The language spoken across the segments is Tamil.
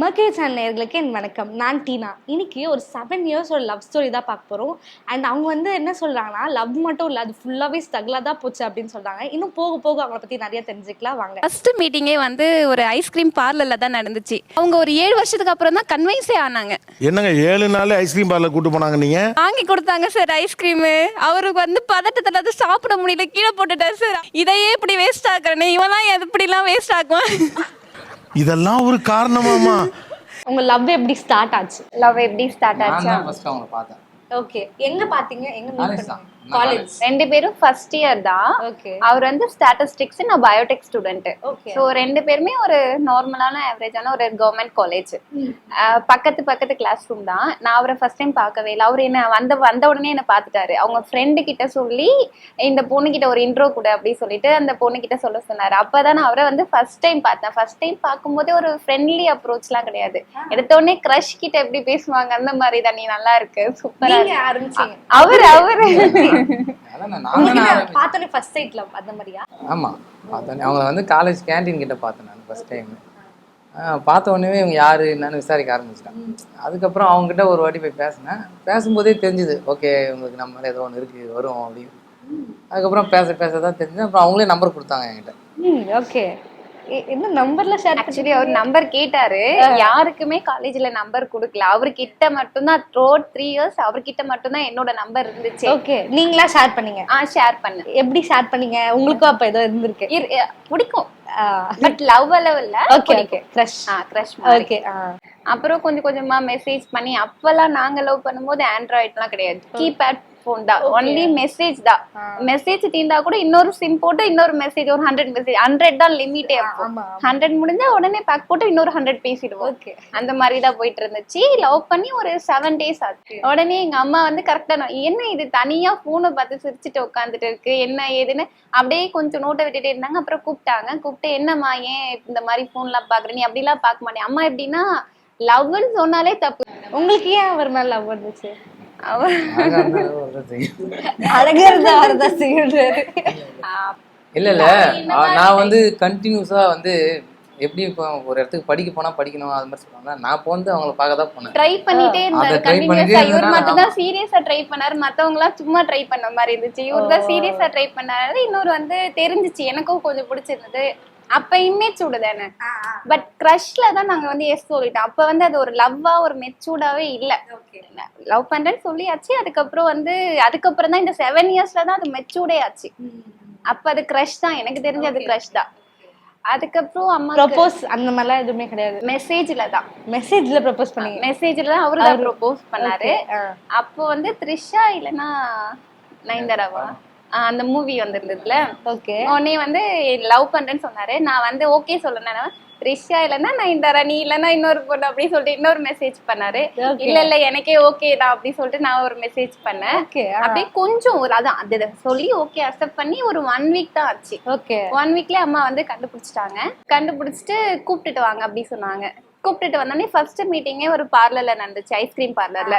மர்க்கரி சேனல் நேயர்களுக்கு என் வணக்கம். நான் டீனா. இன்னைக்கு ஒரு செவன் இயர்ஸ் ஒரு லவ் ஸ்டோரி தான் பார்க்க போகிறோம் அண்ட் அவங்க வந்து என்ன சொல்கிறாங்கன்னா லவ் மட்டும் இல்லை அது ஃபுல்லாகவே ஸ்ட்ரகிளாக தான் போச்சு அப்படின்னு சொல்கிறாங்க இன்னும் போக போக அவங்கள பற்றி நிறைய தெரிஞ்சுக்கலாம். வாங்க. ஃபர்ஸ்ட் மீட்டிங்கே வந்து ஒரு ஐஸ்கிரீம் பார்லர்ல தான் நடந்துச்சு. அவங்க ஒரு ஏழு வருஷத்துக்கு அப்புறம் தான் கன்வின்ஸே ஆனாங்க. என்னங்க ஏழு நாள் ஐஸ்கிரீம் பார்லர் கூட்டு போனாங்க நீங்க? வாங்கி கொடுத்தாங்க சார் ஐஸ்கிரீமு அவருக்கு வந்து பதட்டத்தில் அது சாப்பிட முடியல கீழே போட்டுட்டார் சார் இதையே இப்படி வேஸ்ட் ஆக்குறேனே இவெல்லாம் எப்படிலாம் வேஸ்ட் ஆக்குவான்? இதெல்லாம் ஒரு காரணமாமா உங்கள் லவ் எப்படி ஸ்டார்ட் ஆச்சு? லவ் எப்படி ஸ்டார்ட் நான் ஆச்சா தான் ஃபர்ஸ்ட் அவங்கள பார்த்தேன். ஓகே எங்கே பார்த்தீங்க? எங்கே மீட். பண்ணீங்க? நான் காலேஜ் ரெண்டு பேரும் ஃபர்ஸ்ட் இயர் தான். அவர் வந்து ஸ்டாட்டிஸ்டிக்ஸ் நான் பயோடெக் ஸ்டூடெண்ட் ஸோ ரெண்டு பேருமே ஒரு நார்மலான ஆவரேஜான ஒரு கவர்மெண்ட் காலேஜ் பக்கத்து பக்கத்து கிளாஸ் ரூம் தான். நான் அவரை ஃபர்ஸ்ட் டைம் பார்க்கவே இல்லை. அவர் என்ன வந்த வந்த உடனே என்ன பார்த்துட்டாரு. அவங்க ஃப்ரெண்டு கிட்ட சொல்லி இந்த பொண்ணு கிட்ட ஒரு இன்ட்ரோ கொடு அப்படின்னு சொல்லிட்டு அந்த பொண்ணு கிட்ட சொல்ல சொன்னாரு. அப்பதான் நான் அவரை வந்து ஃபர்ஸ்ட் டைம் பார்த்தேன். ஃபர்ஸ்ட் டைம் பார்க்கும்போதே ஒரு ஃப்ரெண்ட்லி அப்ரோச்லாம் கிடையாது. எடுத்த உடனே க்ரஷ் கிட்ட எப்படி பேசுவாங்க? அந்த மாதிரி தான். நீ நல்லா இருக்கு. சூப்பரா அவர் அவரு. பார்த்தோன்னே ஃபர்ஸ்ட் சைட் லவ் அந்த மாதிரியா? ஆமா பார்த்தோன்னே. அவங்கள வந்து காலேஜ் கேண்டீன் கிட்ட பார்த்தேன் நான் ஃபர்ஸ்ட் டைம் பார்த்த உடனே இவங்க யாரு என்னன்னு விசாரிக்க ஆரம்பிச்சிட்டேன் அதுக்கப்புறம் அவங்க கிட்ட ஒரு வாட்டி போய் பேசினேன். பேசும்போதே தெரிஞ்சுது ஓகே உங்களுக்கு நம்ம ஏதோ ஒன்று இருக்கு வரும் அப்படின்னு. அதுக்கப்புறம் பேச பேச தான் தெரிஞ்சது. அப்புறம் அவங்களே நம்பர் கொடுத்தாங்க என்கிட்ட. ஓகே என்ன நம்பர்ல ஷேர் ஆக்சுவலி அவர் நம்பர் கேட்டாரு. யாருக்குமே காலேஜ்ல நம்பர் கொடுக்கல. அவர்கிட்ட மட்டும்தான் ரோட் த்ரீ இயர்ஸ் அவர்கிட்ட மட்டும்தான் என்னோட நம்பர் இருந்துச்சு. ஓகே நீங்களா ஷேர் பண்ணீங்க? ஆ ஷேர் பண்ணேன். எப்படி ஷேர் பண்ணீங்க? உங்களுக்கும் அப்ப ஏதோ இருந்திருக்கு. பிடிக்கும். பட் லவ் லெவல்ல ஓகே கிரஷ் ஆ கிரஷ் ஓகே அப்புறம் கொஞ்சம் கொஞ்சமா மெசேஜ் பண்ணி அப்பெல்லாம் நாங்க லவ் பண்ணும்போது ஆண்ட்ராய்ட்லாம் கிடையாது. கீபேட் ஃபோன் தான். ஒன்லி மெசேஜ் தான். மெசேஜ் தீந்தா கூட இன்னொரு சிம் போட்டு இன்னொரு மெசேஜ் ஒரு ஹண்ட்ரட் மெசேஜ் ஹண்ட்ரட் தான் லிமிட்டே ஹண்ட்ரட் முடிஞ்சா உடனே பேக் போட்டு இன்னொரு ஹண்ட்ரட் பேசிடுவோம். அந்த மாதிரி தான் போயிட்டு இருந்துச்சு. லவ் பண்ணி ஒரு செவன் டேஸ் ஆச்சு. உடனே எங்க அம்மா வந்து கரெக்டா என்ன இது? தனியா போனை பார்த்து சிரிச்சுட்டு உட்காந்துட்டு இருக்கு. என்ன ஏதுன்னு? அப்படியே கொஞ்சம் நோட்டை விட்டுட்டே இருந்தாங்க. அப்புறம் கூப்பிட்டாங்க. கூப்பிட்டு என்னம்மா ஏன் இந்த மாதிரி போன்லாம் பாக்குற நீ அப்படிலாம் பார்க்க மாட்டேன் அம்மா எப்படின்னா லவ்னு சொன்னாலே தப்பு. உங்களுக்கு ஏன் அவர் மேல லவ் வந்துச்சு? இல்ல இல்ல. நான் வந்து கண்டினியூஸா வந்து எப்படி இப்போ ஒரு இடத்துக்கு படிக்க போனா படிக்கணும் அது மாதிரி சொல்லுவாங்க நான் போந்து அவங்கள பார்க்க தான் போனேன். ட்ரை பண்ணிட்டே இருந்தாரு கண்டினியூஸா இவர் மட்டும் தான் சீரியஸா ட்ரை பண்ணாரு. மத்தவங்க எல்லாம் சும்மா ட்ரை பண்ண மாதிரி இருந்துச்சு. இவர் தான் சீரியஸா ட்ரை பண்ணாரு. இன்னொரு வந்து தெரிஞ்சுச்சு. எனக்கும் கொஞ்சம் பிடிச்சிருந்தது. அப்ப இமேஜ் தானே? பட் க்ரஷ்ல தான் நாங்க வந்து எஸ் சொல்லிட்டோம். அப்ப வந்து அது ஒரு லவ்வா ஒரு மெச்சூர்டாவே இல்ல. லவ் பண்றேன்னு சொல்லியாச்சு. அதுக்கப்புறம் வந்து அதுக்கப்புறம் தான் இந்த செவன் இயர்ஸ்ல தான் அது மெச்சூர்டே ஆச்சு. அப்ப அது க்ரஷ் தான். எனக்கு தெரிஞ்சு அது க்ரஷ் தான். அதுக்கப்புறம் அம்மா ப்ரப்போஸ் அந்த மாதிரிலாம் எதுவுமே கிடையாது. மெசேஜ்ல தான். மெசேஜ்ல ப்ரப்போஸ் பண்ணீங்க மெசேஜ்ல தான் அவரு தான் ப்ரொபோஸ் பண்ணாரு. அப்போ வந்து த்ரிஷா இல்லனா நயன்தாராவா? அந்த மூவி வந்திருந்ததுல. ஓகே உடனே வந்து லவ் பண்றேன்னு சொன்னாரு. நான் வந்து ஓகே சொல்லணும் த்ரிஷா இல்லைன்னா நயன்தாரா நீ இல்லைன்னா இன்னொரு பொண்ணு அப்படின்னு சொல்லிட்டு இன்னொரு மெசேஜ் பண்ணாரு. இல்ல இல்ல எனக்கே ஓகே தான் அப்படி சொல்லிட்டு நான் ஒரு மெசேஜ் பண்ணேன். அப்படியே கொஞ்சம் ஒரு அதான் அது சொல்லி ஓகே அக்செப்ட் பண்ணி ஒரு ஒன் வீக் தான் ஆச்சு. ஓகே ஒன் வீக்ல அம்மா வந்து கண்டுபிடிச்சிட்டாங்க. கண்டுபிடிச்சிட்டு கூப்பிட்டுட்டு வாங்க அப்படி சொன்னாங்க. கூப்பிட்டுட்டு வந்தோடனே ஃபர்ஸ்ட் மீட்டிங்கே ஒரு பார்லர்ல நடந்துச்சு ஐஸ்கிரீம் பார்லர்ல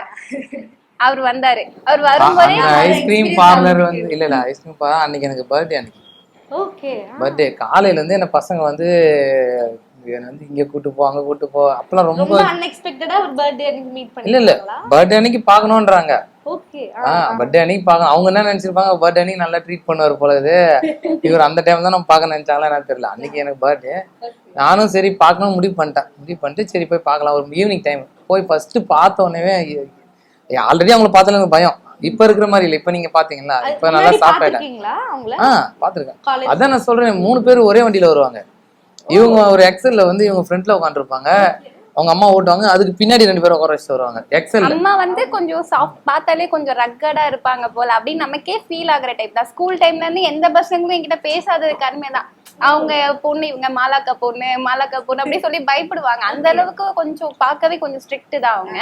அவர் வந்தாரு. அவர் வரும்போதே ஐஸ்கிரீம் பார்லர் வந்து இல்ல இல்ல ஐஸ்கிரீம் பார்லர் அன்னைக்கு எனக்கு பர்த்டே அன்னைக்கு. ஓகே பர்த்டே காலையில இருந்து என்ன பசங்க வந்து வந்து இங்க கூட்டு போ அங்க கூட்டு போ அப்பெல்லாம் ரொம்ப அன்எக்ஸ்பெக்டடா ஒரு பர்த்டே அன்னைக்கு மீட் இல்ல இல்ல. பண்ணிருக்காங்களா? பர்த்டே அன்னைக்கு பார்க்கணுன்றாங்க ஓகே ஆ பர்த்டே அன்னைக்கு பார்க்க அவங்க என்ன நினைச்சிருப்பாங்க? பர்த்டே அன்னைக்கு நல்லா ட்ரீட் பண்ணுவார் போல இது. இவர் அந்த டைம் தான் நம்ம பார்க்க நினைச்சாங்களா எனக்கு தெரியல. அன்னைக்கு எனக்கு பர்த்டே நானும் சரி பார்க்கணும் முடிவு பண்ணிட்டேன். முடிவு பண்ணிட்டு சரி போய் பார்க்கலாம். ஒரு ஈவினிங் டைம் போய் ஃபர்ஸ்ட் பார்த்த உடனே ஆல்ரெடி அவங்கள பார்த்தாலும் எனக்கு பயம். இப்ப இருக்கிற மாதிரி இல்லை. இப்ப நீங்க பாத்தீங்களா இப்ப நல்லா சாப்பிட்டேன் ஆ பாத்துருக்கேன் அதான் நான் சொல்றேன் மூணு பேர் ஒரே வண்டியில வருவாங்க. இவங்க ஒரு எக்ஸல்ல வந்து இவங்க ஃப்ரண்ட்ல உட்காந்துருப்பாங்க அவங்க அம்மா ஓட்டுவாங்க. அதுக்கு பின்னாடி ரெண்டு பேரும் உட்கார வச்சுட்டு வருவாங்க. எக்ஸல்ல அம்மா வந்து கொஞ்சம் சாஃப்ட் பார்த்தாலே கொஞ்சம் ரக்கடா இருப்பாங்க போல. அப்படின்னு நமக்கே ஃபீல் ஆகுற டைப் தான். ஸ்கூல் டைம்ல இருந்து எந்த பசங்களும் என்கிட்ட பேசாதது கருமே தான். அவங்க பொண்ணு இவங்க மாலாக்கா பொண்ணு மாலாக்கா பொண்ணு அப்படி சொல்லி பயப்படுவாங்க. அந்த அளவுக்கு கொஞ்சம் பார்க்கவே கொஞ்சம் ஸ்ட்ரிக்ட் தான் அவங்க.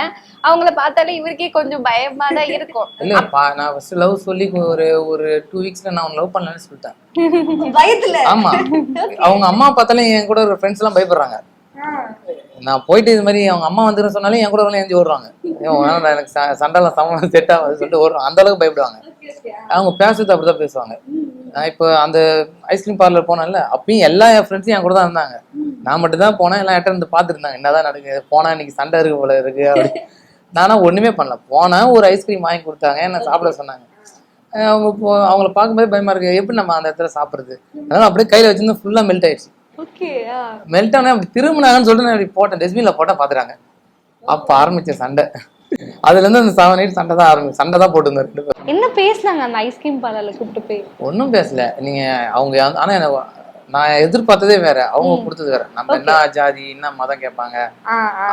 அவங்கள பார்த்தாலே இவருக்கே கொஞ்சம் பயமா தான் இருக்கும். இல்ல நான் ஃபர்ஸ்ட் லவ் சொல்லி ஒரு ஒரு டூ வீக்ஸ்ல நான் லவ் பண்ணலன்னு சொல்லிட்டேன். பயத்துல. ஆமா. அவங்க அம்மா பார்த்தாலும் என் கூட ஒரு ஃப்ரெண்ட்ஸ் எல்லாம் பயப்படுறாங்க. நான் போயிட்டு இது மாதிரி அவங்க அம்மா வந்துருன்னு சொன்னாலே என் கூட வரலாம் எழுந்து ஓடுறாங்க. எனக்கு ச- சண்டைலாம் சமம் செட் ஆகுது சொல்லிட்டு ஓடுறாங்க அந்த அளவுக்கு பயப்படுவாங்க. அவங்க பேசுறது அப்படிதான் பேசுவாங்க. நான் இப்போ அந்த ஐஸ்கிரீம் பார்லர் போனேன்ல அப்பயும் எல்லா என் ஃப்ரெண்ட்ஸும் என் கூட தான் இருந்தாங்க. நான் மட்டும் தான் போனேன் எல்லாம் எட்ட இருந்து பார்த்துருந்தாங்க என்னதான் நடக்குது? போனா இன்னைக்கு சண்டை இருக்கு போல இருக்கு அப்படி. நானா ஒண்ணுமே பண்ணல. போனேன் ஒரு ஐஸ்கிரீம் வாங்கி கொடுத்தாங்க என்ன சாப்பிட சொன்னாங்க. அவங்க அவங்கள பார்க்கும்போது பயமா இருக்கு. எப்படி நம்ம அந்த இடத்துல சாப்பிடுறது? அதனால அப்படியே கையில வச்சிருந்து ஃபுல்லா மெல்ட் ஆயிடுச்சு. ஓகே மெல்ட் ஆனா அப்படி திரும்பினாங்கன்னு சொல்லிட்டு நான் இப்படி போட்டேன். டஸ்ட்பின்ல போட்டா பாத்துறாங்க அப்ப ஆரம்பிச்ச சண்டை. அதுல இருந்து அந்த செவன் எயிட் சண்டை தான் ஆரம்பிச்சு சண்டை தான் போட்டு ரெண்டு பேரும். என்ன பேசுனாங்க அந்த ஐஸ்கிரீம் பார்லர்ல கூப்பிட்டு போய்? ஒன்றும் பேசல. நீங்க அவங்க ஆனா என்ன நான் எதிர்பார்த்ததே வேற. அவங்க கொடுத்தது வேற. நம்ம என்ன ஜாதி என்ன மதம் கேட்பாங்க?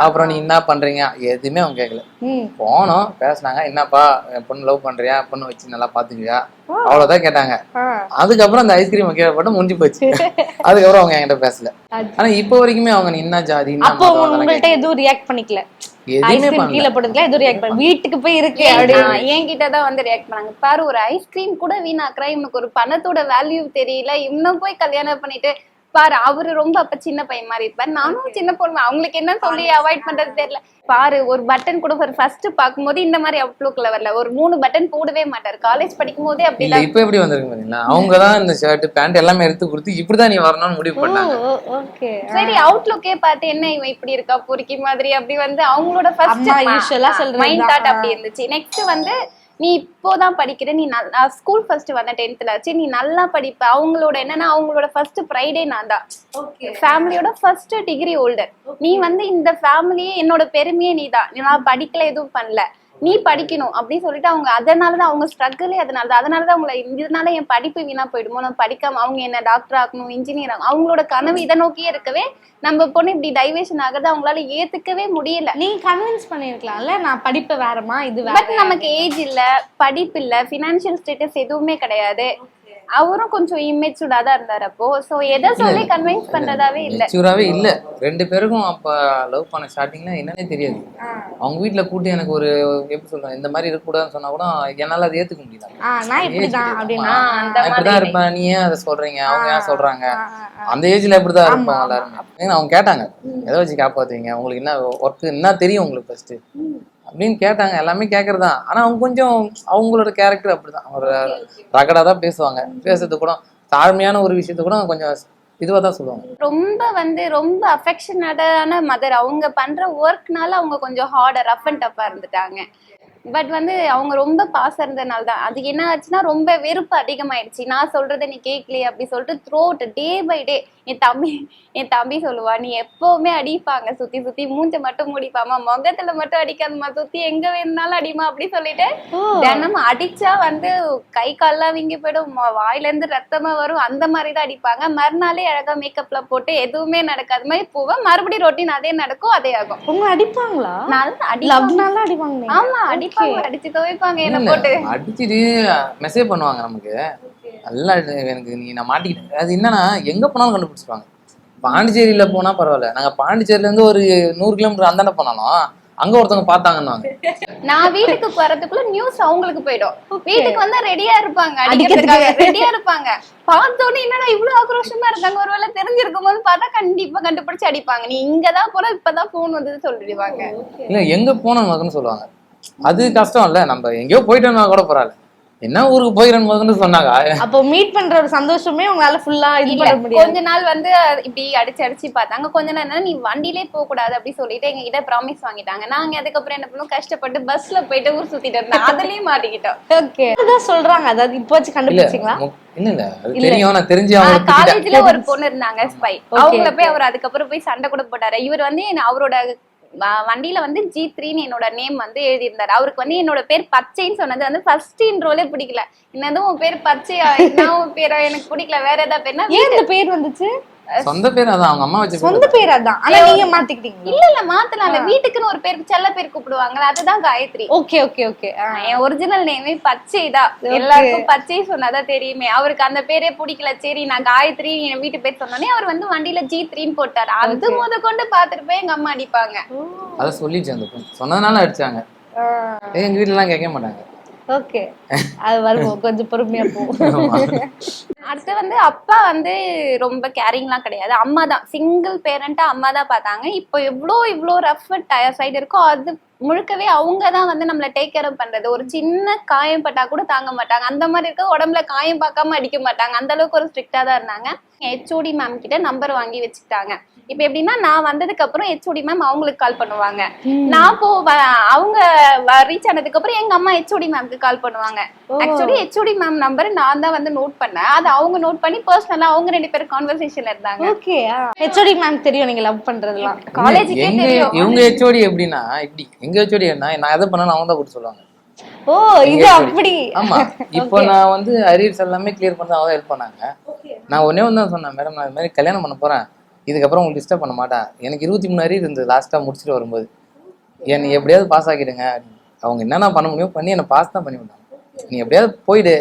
அப்புறம் நீ என்ன பண்றீங்க? எதுவுமே அவங்க கேட்கல. போனோம் பேசுனாங்க. என்னப்பா என் பொண்ணு லவ் பண்றியா? பொண்ணு வச்சு நல்லா பாத்துக்கியா? அவ்வளவுதான் கேட்டாங்க. அதுக்கப்புறம் அந்த ஐஸ்கிரீம் கீழே போட்டு முடிஞ்சு போச்சு. அதுக்கப்புறம் அவங்க என்கிட்ட பேசல. ஆனா இப்போ வரைக்குமே அவங்க என்ன ஜாதி எதுவும் ரியாக்ட் பண்ணிக்கல. ஐஸ்கிரீம் கீழே போட்டதுல எதுவும் ரியாக்ட் பண்ண வீட்டுக்கு போய் இருக்கு அப்படி என்கிட்ட தான் வந்து ரியாக்ட் பண்ணாங்க. பாரு ஒரு ஐஸ்கிரீம் கூட வீணாக்குறா. இவனுக்கு ஒரு பணத்தோட வேல்யூ தெரியல. இன்னும் போய் கல்யாணம் பண்ணிட்டு பாரு அவரு ரொம்ப அப்ப சின்ன பையன் மாதிரி இருப்பாரு. நானும் சின்ன பொண்ணு அவங்களுக்கு என்ன சொல்லி அவாய்ட் பண்றது தெரியல. பாரு ஒரு பட்டன் கூட ஒரு ஃபர்ஸ்ட் பார்க்கும்போது இந்த மாதிரி அவுட்லுக்ல வரல. ஒரு மூணு பட்டன் போடவே மாட்டாரு. காலேஜ் படிக்கும் போதே இல்ல அப்படிதான். இப்ப எப்படி வந்திருக்கு பாத்தீங்களா? அவங்க தான் இந்த ஷர்ட் பேண்ட் எல்லாமே எடுத்து கொடுத்து இப்படிதான் நீ வரணும்னு முடிவு பண்ணாங்க. ஓகே சரி அவுட்லுக்கே பார்த்து என்ன இவன் இப்படி இருக்கா பொறுக்கி மாதிரி அப்படி வந்து அவங்களோட ஃபர்ஸ்ட் ஆ சொல்றது மைண்ட். தாட் அப்படி இருந்துச்சு. நெக்ஸ்ட் வந்து நீ இப்போதான் படிக்கிற நீ நல்லா ஸ்கூல் ஃபர்ஸ்ட் வந்த டென்த்ல வச்சு நீ நல்லா படிப்ப. அவங்களோட என்னன்னா அவங்களோட ஃபர்ஸ்ட் ப்ரைடே நான் தான். ஃபேமிலியோட ஃபர்ஸ்ட் டிகிரி ஹோல்டர் நீ வந்து இந்த ஃபேமிலியே என்னோட பெருமையே நீ தான். நான் படிக்கல எதுவும் பண்ணல. நீ படிக்கணும் அப்படின்னு சொல்லிட்டு அவங்க அதனாலதான் அவங்க ஸ்ட்ரகிளே அதனால தான் அதனாலதான் அவங்கள இதனால என் படிப்பு வீணா போயிடுமோ? நான் படிக்காம அவங்க என்ன டாக்டர் ஆகணும் இன்ஜினியர் ஆகணும்? அவங்களோட கனவு இதை நோக்கியே இருக்கவே நம்ம பொண்ணு இப்படி டைவேஷன் ஆகுறது அவங்களால ஏத்துக்கவே முடியல. நீங்க கன்வின்ஸ் பண்ணிருக்கலாம்ல நான் படிப்பு வேறமா இது வேற. பட் நமக்கு ஏஜ் இல்ல படிப்பு இல்ல பினான்சியல் ஸ்டேட்டஸ் எதுவுமே கிடையாது. அவரும் கொஞ்சம் இம்மெச்சூர்டா தான் இருந்தாரு அப்போ. சோ எதை சொல்லி கன்வின்ஸ் பண்றதாவே இல்ல. மெச்சூராவே இல்ல. ரெண்டு பேருக்கும் அப்ப லவ் பண்ண ஸ்டார்டிங்ல என்னன்னே தெரியாது. அவங்க வீட்ல கூட்டி எனக்கு ஒரு எப்படி சொல்றேன் இந்த மாதிரி இருக்கக்கூடாதுன்னு சொன்னா கூட என்னால அதை ஏத்துக்க முடியல. நான் இப்படிதான் இருப்பேன். நீ ஏன் அதை சொல்றீங்க? அவங்க ஏன் சொல்றாங்க? அந்த ஏஜ்ல இப்படிதான் இருப்போம் எல்லாருமே. ஏன்னா அவங்க கேட்டாங்க எதை வச்சு காப்பாத்துவீங்க உங்களுக்கு என்ன ஒர்க் என்ன தெரியும் உங்களுக்கு ஃபர்ஸ்ட் அப்படின்னு கேட்டாங்க. எல்லாமே கேட்கறதுதான் ஆனா அவங்க கொஞ்சம் அவங்களோட கேரக்டர் அப்படிதான். ஒரு ரகடா தான் பேசுவாங்க. பேசுறது கூட தாழ்மையான ஒரு விஷயத்த கூட கொஞ்சம் இதுவாக தான் சொல்லுவாங்க. ரொம்ப வந்து ரொம்ப அஃபெக்ஷனடான மதர் அவங்க பண்ற ஒர்க்னால அவங்க கொஞ்சம் ஹார்டர் ரஃப் அண்ட் டஃப்பா இருந்துட்டாங்க. பட் வந்து அவங்க ரொம்ப பாசம் இருந்ததுனால தான். அது என்ன ஆச்சுன்னா ரொம்ப வெறுப்பு அதிகமாயிடுச்சு. நான் சொல்றதை நீ கேட்கலையே அப்படி சொல்லிட்டு த்ரோ டே பை டே என் தம்பி என் தம்பி சொல்லுவா நீ எப்பவுமே அடிப்பாங்க. சுத்தி சுத்தி மூஞ்ச மட்டும் முடிப்பாமா முகத்துல மட்டும் அடிக்காதம்மா. சுத்தி எங்க வேணும்னாலும் அடிமா அப்படி சொல்லிட்டு தினமும் அடிச்சா வந்து கை கால்லாம் வீங்கி போயிடும். வாயில இருந்து ரத்தமா வரும். அந்த மாதிரி தான் அடிப்பாங்க. மறுநாளே அழகா மேக்கப்ல போட்டு எதுவுமே நடக்காத மாதிரி போவேன் மறுபடியும் ரொட்டீன் அதே நடக்கும் அதே ஆகும். உங்க அடிப்பாங்களா? நல்லா அடி அடிப்பாங்க? ஆமா அடிச்சு துவைப்பாங்க என்ன போட்டு. அடிச்சிட்டு மெசேஜ் பண்ணுவாங்க நமக்கு. நல்லா எனக்கு நீ நான் மாட்டிக்கிட்டேன். அது என்னன்னா எங்க போனாலும் கண்டுபிடிச்சிருவாங்க. பாண்டிச்சேரியில போனா பரவாயில்ல. நாங்க பாண்டிச்சேரியில இருந்து ஒரு நூறு கிலோமீட்டர் அந்தாண்ட போனாலும் அங்க ஒருத்தவங்க பார்த்தாங்கன்னு நான் வீட்டுக்கு போறதுக்குள்ள நியூஸ் அவங்களுக்கு போயிடும். வீட்டுக்கு வந்தா ரெடியா இருப்பாங்க. அடிக்கிறதுக்காக ரெடியா இருப்பாங்க. பார்த்தோன்னே என்னடா இவ்வளவு ஆக்ரோஷமா இருக்காங்க. ஒருவேளை தெரிஞ்சிருக்கும் போது பார்த்தா கண்டிப்பா கண்டுபிடிச்சு அடிப்பாங்க. நீ இங்கதான் போற இப்பதான் போன் வந்தது சொல்லிடுவாங்க. இல்ல எங்க போனோம் சொல்லுவாங்க. அது கஷ்டம் இல்ல நம்ம எங்கேயோ போயிட்டோம்னா கூட பரவாயில்ல. என்ன ஊருக்கு போயிடணும் மகன்னு சொன்னாங்க. அப்போ மீட் பண்ற ஒரு சந்தோஷமே உங்களால ஃபுல்லா இது பண்ண முடியாது. கொஞ்ச நாள் வந்து இப்படி அடிச்சு அடிச்சு பார்த்தாங்க. கொஞ்ச நாள் என்னன்னா, நீ வண்டியிலே போக கூடாது அப்படி சொல்லிட்டு எங்க கிட்ட ப்ராமிஸ் வாங்கிட்டாங்க. நாங்க அதுக்கப்புறம் என்ன பண்ணுவோம் கஷ்டப்பட்டு பஸ்ல போயிட்டு ஊர் சுத்திட்டு இருந்தோம். அதுலயும் மாட்டிக்கிட்டோம். ஓகே அதான் சொல்றாங்க. அதாவது இப்போ வச்சு கண்டுபிடிச்சிங்களா? இல்ல இல்ல அது தெரியும். நான் தெரிஞ்சு அவங்க. காலேஜ்ல ஒரு பொண்ணு இருந்தாங்க ஸ்பை அவங்கள போய் அவர் அதுக்கப்புறம் போய் சண்டை கூட போட்டாரு. இவர் வந்து என்ன- அவரோட வண்டியில வந்து ஜி த்ரீன்னு என்னோட நேம் வந்து எழுதியிருந்தாரு. அவருக்கு வந்து என்னோட பேர் பச்சைன்னு சொன்னது வந்து ஃபர்ஸ்ட் இன்ட்ரோலே பிடிக்கல. என்னது உன் பேர் பச்சையா? என்ன உன் பேரா? எனக்கு பிடிக்கல. வேற ஏதாவது பேர்னா ஏன் இந்த பேர் வந்துச்சு? சொந்த பேர் அதான் அவங்க அம்மா வச்சு சொந்த பேர் அதான். ஆனா நீங்க மாத்திக்கிட்டீங்க. இல்ல இல்ல மாத்தலாம்ல வீட்டுக்குன்னு ஒரு பேர் செல்ல பேர் கூப்பிடுவாங்கல்ல அதுதான் காயத்ரி. Okay okay okay. என் ஒரிஜினல் நேமே பச்சை தான். எல்லாருக்கும் பச்சை சொன்னாதான் தெரியுமே. அவருக்கு அந்த பேரே பிடிக்கல. சரி நான் காயத்ரி என் வீட்டு பேர் சொன்னோடனே அவர் வந்து வண்டியில ஜி த்ரீன்னு போட்டாரு. அது முத கொண்டு பாத்துட்டு போய் எங்க அம்மா அடிப்பாங்க. அதை சொல்லிச்சு அந்த பொண்ணு. சொன்னதுனால அடிச்சாங்க. ஏய், எங்க வீட்டுல எல்லாம் கேட்க மாட்டாங்க. ஓகே. அது வருவோம். கொஞ்சம் பொறுமையா போ ஆமா. அடுத்து வந்து அப்பா வந்து ரொம்ப கேரிங்லாம் கிடையாது. அம்மா தான் சிங்கிள் பேரண்டா அம்மா தான் பார்த்தாங்க. இப்போ எவ்வளோ இவ்வளோ ரஃப் டயர் சைடு இருக்கோ அது முழுக்கவே அவங்க தான் வந்து நம்மள டேக் கேர் பண்றது. ஒரு சின்ன காயம் பட்டா கூட தாங்க மாட்டாங்க. அந்த மாதிரி இருக்க உடம்புல காயம் பார்க்காம அடிக்க மாட்டாங்க. அந்த அளவுக்கு ஒரு ஸ்ட்ரிக்டா தான் இருந்தாங்க. ஹெச்ஓடி மேம் கிட்ட நம்பர் வாங்கி வச்சுக்கிட்டாங்க. இப்போ எப்படின்னா நான் வந்ததுக்கு அப்புறம் ஹெச்ஓடி மேம் அவங்களுக்கு கால் பண்ணுவாங்க. நான் போ அவங்க ரீச் ஆனதுக்கு அப்புறம் எங்க அம்மா ஹெச்ஓடி மேம்க்கு கால் பண்ணுவாங்க. ஆக்சுவலி ஹெச்ஓடி மேம் நம்பர் நான் தான் வந்து நோட் பண்ணேன். அது அவங்க நோட் பண்ணி பர்சனலா அவங்க ரெண்டு பேரும் கான்வர்சேஷன்ல இருந்தாங்க. ஓகே. ஹெச்ஓடி மேம் தெரியும். நீங்க லவ் பண்றதுலாம் காலேஜுக்கே தெரியும். இவங்க ஹெச்ஓடி எப்படின்னா இப்படி எங்க ஹெச்ஓடி என்ன நான் எதை பண்ணாலும் அவங்க தான் கூட்டு சொல்லுவாங்க. ஓ இது அப்படி? ஆமா. இப்போ நான் வந்து அரியர்ஸ் எல்லாமே கிளியர் பண்ணி அவங்க தான் ஹெல்ப் பண்ணாங்க. நான் ஒன்னே ஒன்று சொன்னேன் மேடம் நான் இது மாதிரி கல்யாணம் பண்ண போறேன். இதுக்கப்புறம் உங்களுக்கு டிஸ்டர்ப் பண்ண மாட்டேன் எனக்கு இருபத்தி மூணு அரியர் இருந்தது லாஸ்ட்டாக முடிச்சுட்டு வரும்போது. என்னை எப்படியாவது பாஸ் ஆக்கிடுங்க. அவங்க என்னென்ன பண்ண முடியும் பண்ணி என்னை பாஸ் தான் பண்ணி விட்டாங்க. நீ எப்படியாவது போயிடு.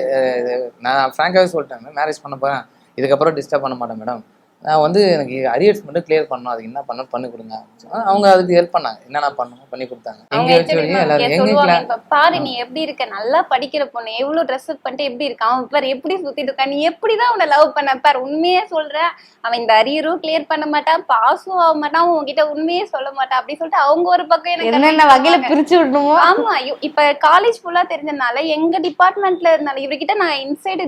நான் ஃப்ராங்காகவே சொல்லிட்டேன் மேரேஜ் பண்ண போறேன். இதுக்கப்புறம் டிஸ்டர்ப் பண்ண மாட்டேன் மேடம். நான் வந்து எனக்கு அரியர்ஸ் மட்டும் கிளியர் பண்ணணும். அதுக்கு என்ன பண்ண பண்ணி கொடுங்க. அவங்க அதுக்கு ஹெல்ப் பண்ணாங்க. என்னென்ன பண்ணணும் பண்ணி கொடுத்தாங்க. அவங்க எங்க ma'am எல்லாரும் எங்க பாரு நீ எப்படி இருக்க? நல்லா படிக்கிற பொண்ணு. எவ்வளவு ட்ரெஸ் அப் பண்ணிட்டு எப்படி இருக்க? அவன் பாரு எப்படி சுத்திட்டு இருக்கான் நீ எப்படிதான் அவனை லவ் பண்ண? பாரு உண்மையே சொல்றேன் அவன் இந்த அரியரும் கிளியர் பண்ண மாட்டான். பாஸும் ஆக மாட்டான். உன்கிட்ட உண்மையே சொல்ல மாட்டான். அப்படி சொல்லிட்டு அவங்க ஒரு பக்கம் எனக்கு என்னென்ன வகையில பிரிச்சு விடணுமோ? ஆமா இப்ப காலேஜ் ஃபுல்லா தெரிஞ்சதுனால எங்க டிபார்ட்மெண்ட்ல இருந்தாலும் இவர்கிட்ட நான் இன்சைடு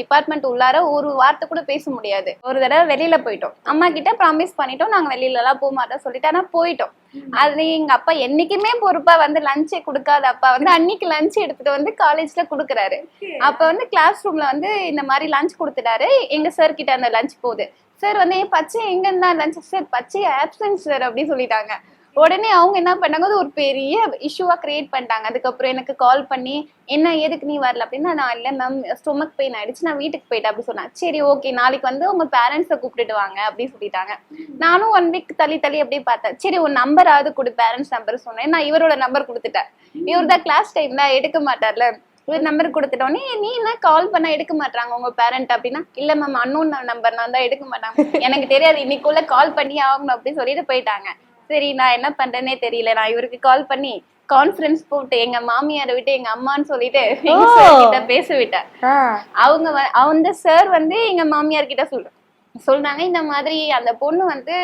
டிபார்ட்மெண்ட் உள்ளார ஒரு வார்த்தை கூட பேச முடியாது. ஒரு தடவை வெளியில போயிட்டோம். அம்மா கிட்ட ப்ராமிஸ் பண்ணிட்டோம். நாங்க வெளியில எல்லாம் போக மாட்டோம் சொல்லிட்டு ஆனா போயிட்டோம். அது எங்க அப்பா என்னைக்குமே பொறுப்பா வந்து லஞ்சே கொடுக்காத அப்பா வந்து அன்னைக்கு லஞ்ச் எடுத்துட்டு வந்து காலேஜ்ல குடுக்குறாரு. அப்ப வந்து கிளாஸ் ரூம்ல வந்து இந்த மாதிரி லஞ்ச் கொடுத்துட்டாரு. எங்க சார் கிட்ட அந்த லஞ்ச் போகுது. சார் வந்து "ஏன் பச்சை எங்க இருந்தா லஞ்ச் சார் பச்சை ஆப்சன்ட் சார் அப்படி சொல்லிட்டாங்க. உடனே அவங்க என்ன பண்ணாங்க? அது ஒரு பெரிய இஷ்யூவா கிரியேட் பண்ணிட்டாங்க. அதுக்கப்புறம் எனக்கு கால் பண்ணி என்ன எதுக்கு நீ வரல? அப்படின்னா நான் இல்லை மேம் ஸ்டொமக் பெயின் ஆயிடுச்சு. நான் வீட்டுக்கு போயிட்டேன். அப்படி சொன்னேன் சரி ஓகே நாளைக்கு வந்து உங்க பேரண்ட்ஸை கூப்பிட்டுட்டு வாங்க. அப்படின்னு சொல்லிட்டாங்க. நானும் ஒன் வீக் தள்ளி தள்ளி அப்படியே பார்த்தேன். சரி உன் நம்பராவது கொடு பேரண்ட்ஸ் நம்பர் சொன்னேன். நான் இவரோட நம்பர் கொடுத்துட்டேன். இவர் தான் கிளாஸ் டைம்ல எடுக்க மாட்டார்ல. இவர் நம்பர் கொடுத்துட்டோன்னே நீ என்ன கால் பண்ணா எடுக்க மாட்டாங்க உங்க பேரண்ட் அப்படின்னா இல்ல மேம் அன்னோன் நம்பர் நான் தான் எடுக்க மாட்டாங்க. எனக்கு தெரியாது. இன்னைக்குள்ள கால் பண்ணி ஆகணும். அப்படின்னு சொல்லிட்டு போயிட்டாங்க. சரி நான் என்ன பண்றேனே தெரியல. நான் இவருக்கு கால் பண்ணி கான்ஃபரன்ஸ் போட்டு எங்க மாமியாரை விட்டு எங்க அம்மான்னு சொல்லிட்டு எங்க sir கிட்ட பேச விட்டேன். அவங்க அந்த சார் வந்து எங்க மாமியார் கிட்ட சொல்ற சொல்றாங்க இந்த மாதிரி அந்த பொண்ணு வந்து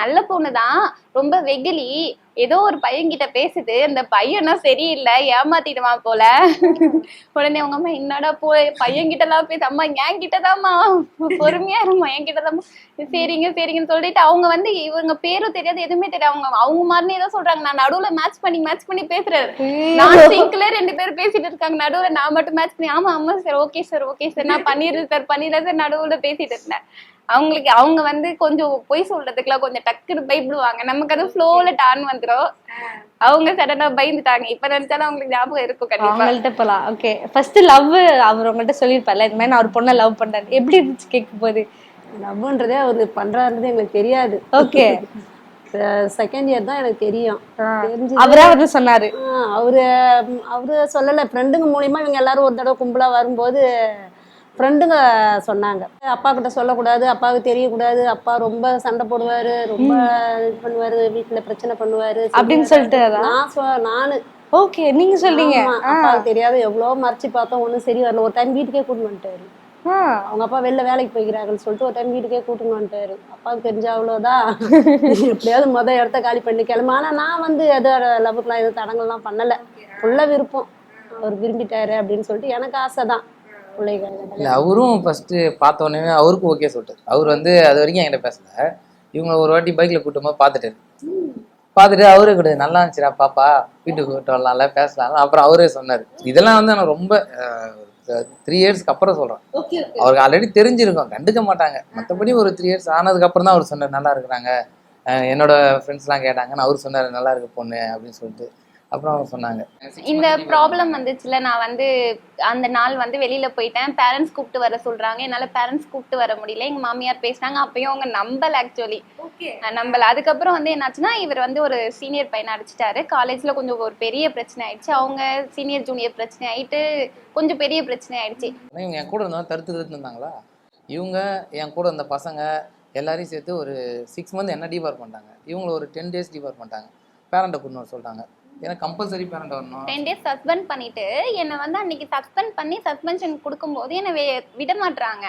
நல்ல பொண்ணு தான். ரொம்ப வெகுலி ஏதோ ஒரு பையன் கிட்ட பேசுது. அந்த பையனா சரியில்லை. ஏமாத்திடுமா போல. உடனே உங்க அம்மா என்னடா போ பையன் கிட்ட எல்லாம் பேச அம்மா என் கிட்டதாம்மா பொறுமையா இருமா என் கிட்டதாம்மா சரிங்க சரிங்கன்னு சொல்லிட்டு அவங்க வந்து இவங்க பேரும் தெரியாது எதுவுமே தெரியாது. அவங்க அவங்க மாதிரி ஏதோ சொல்றாங்க. நான் நடுவுல மேட்ச் பண்ணி மேட்ச் பண்ணி பேசுறேன். நான் சிங்கில ரெண்டு பேரும் பேசிட்டு இருக்காங்க. நடுவுல நான் மட்டும் மேட்ச் பண்ணி ஆமா ஆமா sir okay sir okay sir நான் பண்ணிடுறேன் சார் பண்ணிடுறேன் சார் நடுவுல பேசிட்டு இருந்தேன். அவங்களுக்கு அவங்க வந்து கொஞ்சம் பொய் சொல்றதுக்குலாம் கொஞ்சம் டக்குன்னு பயப்படுவாங்க. நமக்கு அது ஃப்ளோல டான் வந்துரும். அவங்க சடனா பயந்துட்டாங்க. இப்ப நினைச்சாலும் அவங்களுக்கு ஞாபகம் இருக்கும் கண்டிப்பா. அவங்கள்ட்ட போலாம். ஓகே ஃபர்ஸ்ட் லவ் அவர் உங்கள்ட்ட சொல்லியிருப்பார்ல இந்த மாதிரி நான் ஒரு பொண்ணை லவ் பண்றேன். எப்படி இருந்துச்சு கேட்கும் போது லவ்ன்றதே அவர் பண்றாருன்றது எனக்கு தெரியாது. ஓகே செகண்ட் இயர் தான் எனக்கு தெரியும். தெரிஞ்சு அவரா வந்து சொன்னாரு. அவரு அவரு சொல்லலை. ஃப்ரெண்டுங்க மூலியமா இவங்க எல்லாரும் ஒரு தடவை கும்பலா வரும்போது ஃப்ரெண்டுங்க சொன்னாங்க. அப்பா கிட்ட சொல்லக்கூடாது அப்பாவுக்கு தெரியக்கூடாது அப்பா ரொம்ப சண்டை போடுவாரு ரொம்ப இது பண்ணுவாரு வீட்டுல பிரச்சனை பண்ணுவாரு அப்படின்னு சொல்லிட்டு? நான் சொ நானு. ஓகே நீங்க சொல்றீங்க. அப்பாவுக்கு தெரியாத எவ்வளோ மறைச்சு பார்த்தோம் ஒன்றும் சரி வரல. ஒரு டைம் வீட்டுக்கே கூட்டிட்டு வந்துட்டாரு. அவங்க அப்பா வெளில வேலைக்கு போய்க்கிறாங்கன்னு சொல்லிட்டு ஒரு டைம் வீட்டுக்கே கூட்டிட்டு வந்துட்டாரு. அப்பாவுக்கு தெரிஞ்ச அவ்வளோதான் எப்படியாவது முத இடத்த காலி பண்ணி கிளம்ப. ஆனா நான் வந்து எதோ லவ்வுக்குலாம் எதுவும் தடங்கள்லாம் பண்ணல. ஃபுல்லா விருப்பம். அவர் விரும்பிட்டாரு அப்படின்னு சொல்லிட்டு எனக்கு ஆசை தான். பிள்ளைகள் இல்ல அவரும் ஃபர்ஸ்ட் பார்த்த உடனே அவருக்கும் ஓகே சொல்லிட்டாரு. அவர் வந்து அது வரைக்கும் என்கிட்ட பேசல. இவங்க ஒரு வாட்டி பைக்ல கூட்டும் போது பார்த்துட்டாரு. பார்த்துட்டு அவரே கூட நல்லா இருந்துச்சுடா பாப்பா வீட்டுக்கு கூட்டு வரலாம்ல பேசலாம் அப்புறம் அவரே சொன்னாரு. இதெல்லாம் வந்து நான் ரொம்ப த்ரீ இயர்ஸ்க்கு அப்புறம் சொல்றேன். அவருக்கு ஆல்ரெடி தெரிஞ்சிருக்கும் கண்டுக்க மாட்டாங்க. மற்றபடி ஒரு த்ரீ இயர்ஸ் ஆனதுக்கு அப்புறம் தான் அவர் சொன்னார் நல்லா இருக்கிறாங்க. என்னோட ஃப்ரெண்ட்ஸ்லாம் கேட்டாங்கன்னு அவர் சொன்னார் நல்லா இருக்கு பொண்ணு அப்படின்னு சொல்லிட்டு. அப்புறம் சொன்னாங்க. இந்த ப்ராப்ளம் வந்துச்சுல நான் வந்து அந்த நாள் வந்து வெளியில போயிட்டேன். பேரண்ட்ஸ் கூப்பிட்டு வர சொல்றாங்க. என்னால பேரண்ட்ஸ் கூப்பிட்டு வர முடியல. எங்க மாமியார் பேசினாங்க. அப்பயும் அவங்க நம்பல ஆக்சுவலி நம்பல. அதுக்கப்புறம் வந்து என்னாச்சுன்னா இவர் வந்து ஒரு சீனியர் பையனை அடிச்சிட்டாரு. காலேஜ்ல கொஞ்சம் ஒரு பெரிய பிரச்சனை ஆயிடுச்சு. அவங்க சீனியர் ஜூனியர் பிரச்சனை ஆயிட்டு கொஞ்சம் பெரிய பிரச்சனை ஆயிடுச்சு. இவங்க என் கூட இருந்தாலும் தடுத்து தடுத்து இருந்தாங்களா? இவங்க என் கூட இருந்த பசங்க எல்லாரையும் சேர்த்து ஒரு சிக்ஸ் மந்த் என்ன டிபார் பண்ணிட்டாங்க. இவங்களை ஒரு டென் டேஸ் டிபார் பண்ணிட்டாங்க. பேரண்ட்டை கொண்டு வர சொல்லிட்டாங்க. ஏன்னா கம்பல்சரி பேரண்ட் வரணும். டென் டேஸ் சஸ்பெண்ட் பண்ணிட்டு என்னை வந்து அன்னைக்கு சஸ்பெண்ட் பண்ணி சஸ்பென்ஷன் கொடுக்கும்போது என்னை விட மாட்டுறாங்க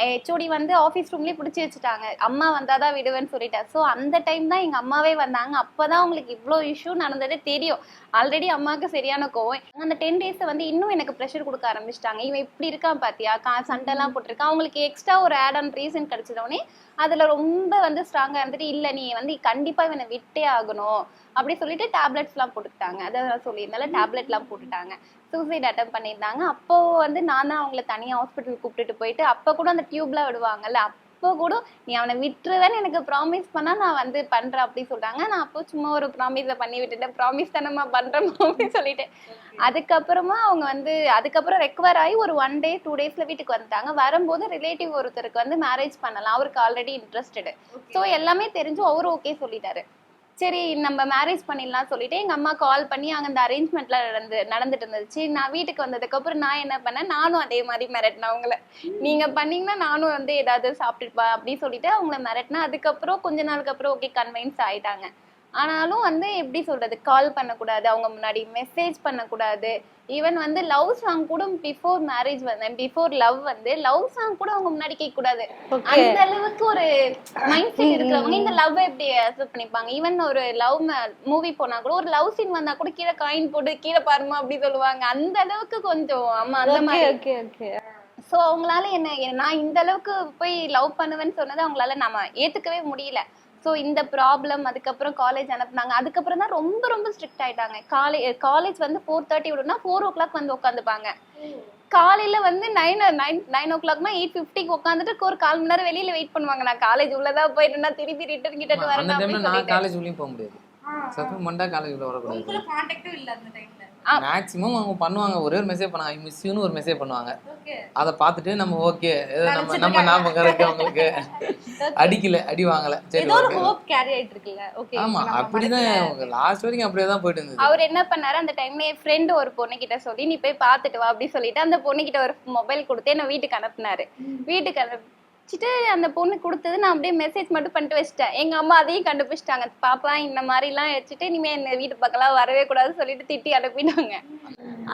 ஹெச்ஓடி வந்து ஆஃபீஸ் ரூம்லயே பிடிச்சி வச்சுட்டாங்க. அம்மா வந்தாதான் விடுவேன்னு சொல்லிட்டேன். ஸோ அந்த டைம் தான் எங்க அம்மாவே வந்தாங்க. அப்பதான் அவங்களுக்கு இவ்வளோ இஷ்யூ நடந்தது தெரியும். ஆல்ரெடி அம்மாவுக்கு சரியான கோவம். அந்த டென் டேஸ் வந்து இன்னும் எனக்கு ப்ரெஷர் கொடுக்க ஆரம்பிச்சிட்டாங்க. இவன் இப்படி இருக்கான் பார்த்தியா கா சண்டைலாம் போட்டிருக்கான். அவங்களுக்கு எக்ஸ்ட்ரா ஒரு ஆட் ஆன் ரீசன் கிடச்சதோடனே அதில் ரொம்ப வந்து ஸ்ட்ராங்காக இருந்துட்டு இல்லை நீ வந்து கண்டிப்பாக இவனை விட்டே ஆகணும். அப்படி சொல்லிட்டு டேப்லெட்ஸ்லாம் போட்டுக்கிட்டாங்க. அதை நான் சொல்லியிருந்தால டேப்லெட்லாம் போட்டுட்டாங்க சூசைட் அட்டம் பண்ணியிருந்தாங்க. அப்போ வந்து நான் தான் அவங்கள தனியாக ஹாஸ்பிட்டல் கூப்பிட்டுட்டு போயிட்டு அப்போ கூட அந்த டியூப்ல விடுவாங்கல்ல அப்போ கூட நீ அவனை விட்டுருவேன்னு எனக்கு ப்ராமிஸ் பண்ணா நான் வந்து பண்றேன் அப்படி சொல்றாங்க. நான் அப்போ சும்மா ஒரு ப்ராமிஸை பண்ணி விட்டுட்டேன். ப்ராமிஸ் தானம்மா பண்றேன் அப்படின்னு சொல்லிட்டேன் அதுக்கப்புறமா அவங்க வந்து அதுக்கப்புறம் ரெக்கவர் ஆகி ஒரு ஒன் டே டூ டேஸ்ல வீட்டுக்கு வந்துட்டாங்க. வரும்போது ரிலேட்டிவ் ஒருத்தருக்கு வந்து மேரேஜ் பண்ணலாம். அவருக்கு ஆல்ரெடி இன்ட்ரெஸ்டடு ஸோ எல்லாமே தெரிஞ்சும் அவரும் ஓகே சொல்லிட்டாரு. சரி நம்ம மேரேஜ் பண்ணிடலாம் சொல்லிட்டு எங்க அம்மா கால் பண்ணி அங்க அந்த அரேஞ்ச்மெண்ட்ல நடந்து நடந்துட்டு இருந்துச்சு. நான் வீட்டுக்கு வந்ததுக்கு அப்புறம் நான் என்ன பண்ணேன்? நானும் அதே மாதிரி மிரட்டினேன் அவங்கள. நீங்க பண்ணீங்கன்னா நானும் வந்து ஏதாவது சாப்பிட்டுப்பா அப்படின்னு சொல்லிட்டு அவங்கள மிரட்டினேன். அதுக்கப்புறம் கொஞ்ச நாளுக்கு அப்புறம் ஓகே கன்வின்ஸ் ஆயிட்டாங்க. ஆனாலும் வந்து எப்படி சொல்றது கால் பண்ணக்கூடாது அவங்க முன்னாடி மெசேஜ் பண்ணக்கூடாது. ஈவன் வந்து லவ் சாங் கூட பிஃபோர் மேரேஜ் வந்து பிஃபோர் லவ் வந்து லவ் சாங் கூட அவங்க முன்னாடி கேட்க கூடாது அந்த அளவுக்கு ஒரு மைண்ட் செட் இருக்கிறவங்க இந்த லவ் எப்படி அக்செப்ட் பண்ணிப்பாங்க? ஈவன் ஒரு லவ் மூவி போனா கூட ஒரு லவ் சீன் வந்தா கூட கீழே காயின் போட்டு கீழே பாருமா அப்படி சொல்லுவாங்க. அந்த அளவுக்கு கொஞ்சம் அம்மா அந்த மாதிரி. சோ அவங்களால என்ன என்ன- நான் இந்த அளவுக்கு போய் லவ் பண்ணுவேன்னு சொன்னதை அவங்களால நம்ம ஏத்துக்கவே முடியல. சோ இந்த ப்ராப்ளம் அதுக்கப்புறம் காலேஜ் அனுப்புனாங்க. அதுக்கப்புறம் தான் ரொம்ப ரொம்ப ஸ்ட்ரிக்ட் ஆயிட்டாங்க. காலேஜ் காலேஜ் வந்து ஃபோர் தேர்ட்டி விடுனா ஃபோர் ஓ கிளாக் வந்து உட்காந்துப்பாங்க. காலையில வந்து நைன் நைன் நைன் ஓ கிளாக்னா எயிட் ஃபிஃப்டிக்கு உட்காந்துட்டு ஒரு கால் மணி நேரம் வெளியில வெயிட் பண்ணுவாங்க. நான் காலேஜ் உள்ளதா போயிட்டு திருப்பி ரிட்டர்ன் கிட்ட வரேன் காலேஜ் உள்ளயும் போக முடியாது. சப்ளிமெண்டா காலேஜ் உள்ள வரக்கூடாது. மேக்ஸிமம் அவங்க பண்ணுவாங்க. ஒரே ஒரு மெசேஜ் பண்ணாங்க ஐ மிஸ் யூன்னு ஒரு மெசேஜ் பண்ணுவாங்க. அதை பார்த்துட்டு நம்ம ஓகே நம்ம நம்ம ஞாபகம் இருக்கு அவங்களுக்கு. அடிக்கல அடி வாங்கல. சரி ஏதோ ஒரு okay. ஹோப் கேரி ஆயிட்டு இருக்குல்ல. ஓகே ஆமா அப்படிதான் லாஸ்ட் வரைக்கும் அப்படியே தான் போயிட்டு இருந்தது. அவர் என்ன பண்ணாரு? அந்த டைம்ல என் ஃப்ரெண்டு ஒரு பொண்ணு கிட்ட சொல்லி நீ போய் பார்த்துட்டு வா அப்படி சொல்லிட்டு அந்த பொண்ணு கிட்ட ஒரு மொபைல் கொடுத்து என்ன வீட்டுக்கு அனுப்புனாரு. வீட்டுக்கு அனுப்பிச்சிட்டு அந்த பொண்ணு கொடுத்தது நான் அப்படியே மெசேஜ் மட்டும் பண்ணிட்டு வச்சிட்டேன். எங்க அம்மா அதையும் கண்டுபிடிச்சிட்டாங்க. பாப்பா இந்த மாதிரி எல்லாம் வச்சுட்டு இனிமே இந்த வீட்டு பக்கம்லாம் வரவே கூடாதுன்னு சொல்லிட்டு திட்டி அனுப்பிட்டாங்க.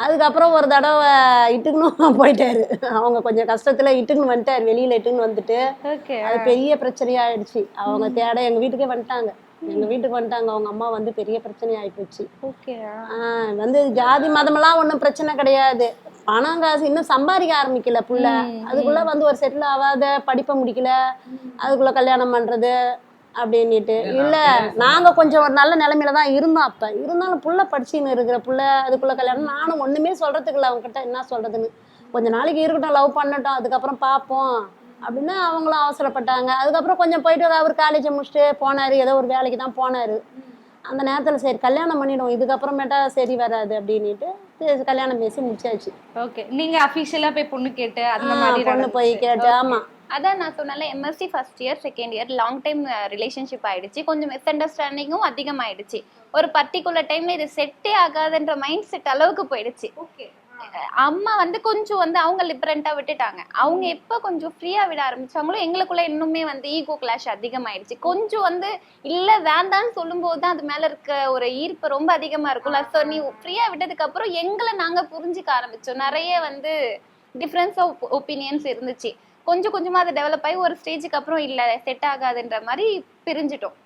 அதுக்கப்புறம் ஒரு தடவை இட்டுக்கணும் போயிட்டாரு. அவங்க கொஞ்சம் கஷ்டத்துல இட்டுக்குன்னு வந்துட்டாரு. வெளியில இட்டுக்குன்னு வந்துட்டு ஓகே அது பெரிய பிரச்சனையா ஆயிடுச்சு அவங்க தேட எங்க வீட்டுக்கே வந்துட்டாங்க. எங்க வீட்டுக்கு வந்துட்டாங்க. அவங்க அம்மா வந்து பெரிய பிரச்சனை ஆயிப்போச்சு வந்து ஜாதி மதமெல்லாம் ஒண்ணும் பிரச்சனை கிடையாது. பணம் காசு இன்னும் சம்பாதிக்க ஆரம்பிக்கல புள்ள. அதுக்குள்ள வந்து ஒரு செட்டில் ஆகாத படிப்பை முடிக்கல அதுக்குள்ள கல்யாணம் பண்றது அப்படின்னுட்டு. இல்ல நாங்க கொஞ்சம் ஒரு நல்ல நிலைமையில தான் இருந்தோம் அப்ப. இருந்தாலும் புள்ள படிச்சுன்னு இருக்கிற புள்ள அதுக்குள்ள கல்யாணம். நானும் ஒண்ணுமே சொல்றதுக்கு இல்லை அவங்க கிட்ட என்ன சொல்றதுன்னு. கொஞ்ச நாளைக்கு இருக்கட்டும் லவ் பண்ணட்டும் அதுக்கப்புறம் பார்ப்போம் அப்படின்னு அவங்களும் அவசரப்பட்டாங்க. அதுக்கப்புறம் கொஞ்சம் போயிட்டு அவர் காலேஜை முடிச்சுட்டு போனாரு ஏதோ ஒரு வேலைக்கு தான் போனாரு. அந்த நேரத்துல சரி கல்யாணம் பண்ணிடுவோம் இதுக்கப்புறமேட்டா சரி வராது அப்படின்னுட்டு கல்யாணம் பேசி முடிச்சாச்சு. ஓகே. நீங்க அபிஷியலா போய் பொண்ணு கேட்டு அந்த மாதிரி பொண்ணு போய் கேட்டு ஆமா. அதான் நான் சொன்னல MSc first year second year long time relationship ஆயிடுச்சு. கொஞ்சம் மிஸ் அண்டர்ஸ்டாண்டிங்கும் அதிகமாயிடுச்சு. ஒரு பர்டிகுலர் டைம்ல இது செட்டே ஆகாதுன்ற மைண்ட் செட் அளவுக்கு போயிடுச்சு. ஓகே அம்மா வந்து கொஞ்சம் வந்து அவங்க லிபரண்டா விட்டுட்டாங்க. அவங்க எப்ப கொஞ்சம் ஃப்ரீயா விட ஆரம்பிச்சாங்களோ எங்களுக்குள்ள இன்னுமே வந்து ஈகோ கிளாஷ் அதிகமாயிடுச்சு. கொஞ்சம் வந்து இல்ல வேண்டாம்னு சொல்லும்போது தான் அது மேல இருக்க ஒரு ஈர்ப்பு ரொம்ப அதிகமா இருக்கும்ல ஸோ நீ ஃப்ரீயா விட்டதுக்கு அப்புறம் எங்களை நாங்க புரிஞ்சுக்க ஆரம்பிச்சோம். நிறைய வந்து டிஃப்ரென்ஸ் ஆஃப் ஒப்பீனியன்ஸ் இருந்துச்சு. கொஞ்சம் கொஞ்சமா அது டெவலப் ஆகி ஒரு ஸ்டேஜுக்கு அப்புறம் இல்ல செட் ஆகாதுன்ற மாதிரி பிரிஞ்சிட்டோம்.